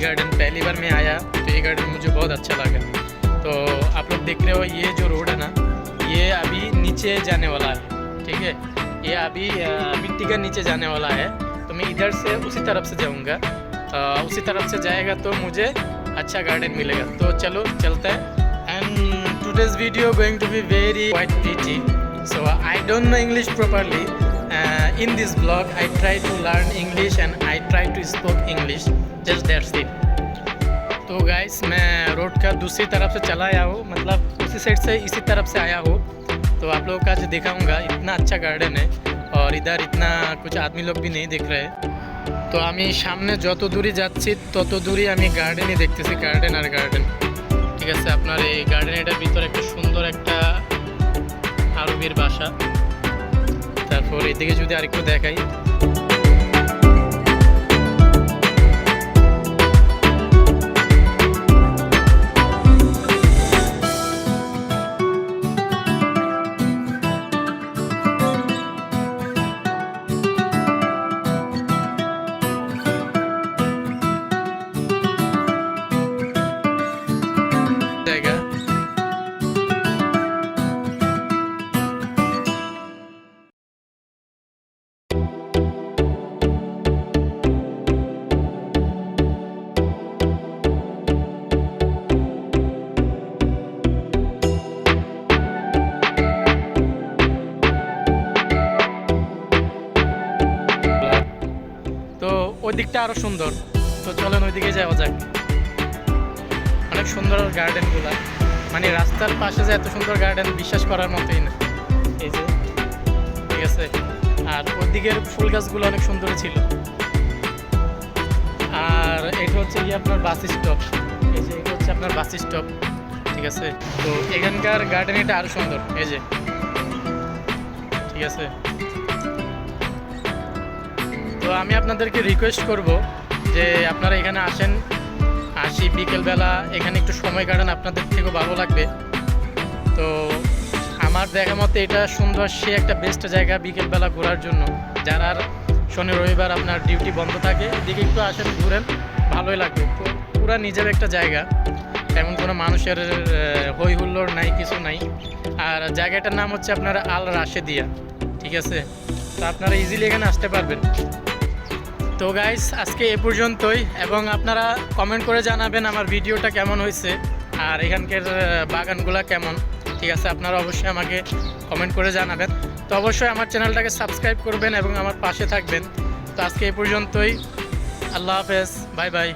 Garden पहली बार मैं आया तो ये गार्डन मुझे बहुत अच्छा लगा। तो आप लोग देख रहे हो ये जो रोड है ना ये अभी नीचे जाने वाला है ठीक है? ये अभी मिट्टी का नीचे जाने वाला है तो मैं इधर से उसी तरफ़ से जाऊँगा। उसी तरफ़ से जाएगा तो मुझे अच्छा गार्डन मिलेगा। तो चलो चलते हैं। And today's video going to be very pretty so i don't know english properly uh, in this blog i try to learn english and i try to speak english just that's it तो guys मैं road का दूसरी तरफ से चला आया हूँ मतलब उसी साइड से इसी तरफ से आया हूँ तो आप लोगों का आज दिखाऊंगा इतना अच्छा गार्डन है और इधर इतना कुछ आदमी लोग भी नहीं दिख रहे তো আমি সামনে যত দূরই যাচ্ছি তত দূরই আমি গার্ডেনই দেখতেছি গার্ডেন আর গার্ডেন ঠিক আছে আপনার এই গার্ডেন এটার ভিতরে একটা সুন্দর একটা আরবির বাসা তারপর এদিকে যদি আরেকটু দেখাই। ওই দিকটা আরও সুন্দর। তো চলেন ওইদিকে যাওয়া যাক। অনেক সুন্দর গার্ডেনগুলা। মানে রাস্তার পাশে যে এত সুন্দর গার্ডেন বিশ্বাস করার মতোই না। এই যে, ঠিক আছে? আর ওদিকের ফুল গাছগুলো অনেক সুন্দর ছিল। আর এটা হচ্ছে গিয়ে আপনার বাস স্টপ। এই যে, এটা হচ্ছে আপনার বাস স্টপ। ঠিক আছে? তো এখানকার গার্ডেন এটা আরও সুন্দর। এই যে, ঠিক আছে? তো আমি আপনাদেরকে রিকোয়েস্ট করব যে আপনারা এখানে আসেন, আসি বিকেলবেলা, এখানে একটু সময় কাটান, আপনাদের থেকেও ভালো লাগবে। তো আমার দেখা মতে এটা সুন্দর, সে একটা বেস্ট জায়গা বিকেলবেলা ঘোরার জন্য। যারা শনি, রবিবার আপনার ডিউটি বন্ধ থাকে, এদিকে একটু আসেন, ঘুরেন, ভালোই লাগবে। পুরা নিজের একটা জায়গা। তেমন কোনো মানুষের হই হুল্লোড় নাই, কিছু নাই। আর জায়গাটার নাম হচ্ছে আপনার আল রাশেদিয়া ঠিক আছে? তো আপনারা ইজিলি এখানে আসতে পারবেন। তো গাইস আজকে এ পর্যন্তই, এবং আপনারা কমেন্ট করে জানাবেন আমার ভিডিওটা কেমন হয়েছে, আর এখানকার বাগানগুলা কেমন। ঠিক আছে, আপনারা অবশ্যই আমাকে কমেন্ট করে জানাবেন। তো অবশ্যই আমার চ্যানেলটাকে সাবস্ক্রাইব করবেন এবং আমার পাশে থাকবেন। তো আজকে এ পর্যন্তই, আল্লাহ হাফেজ বাই বাই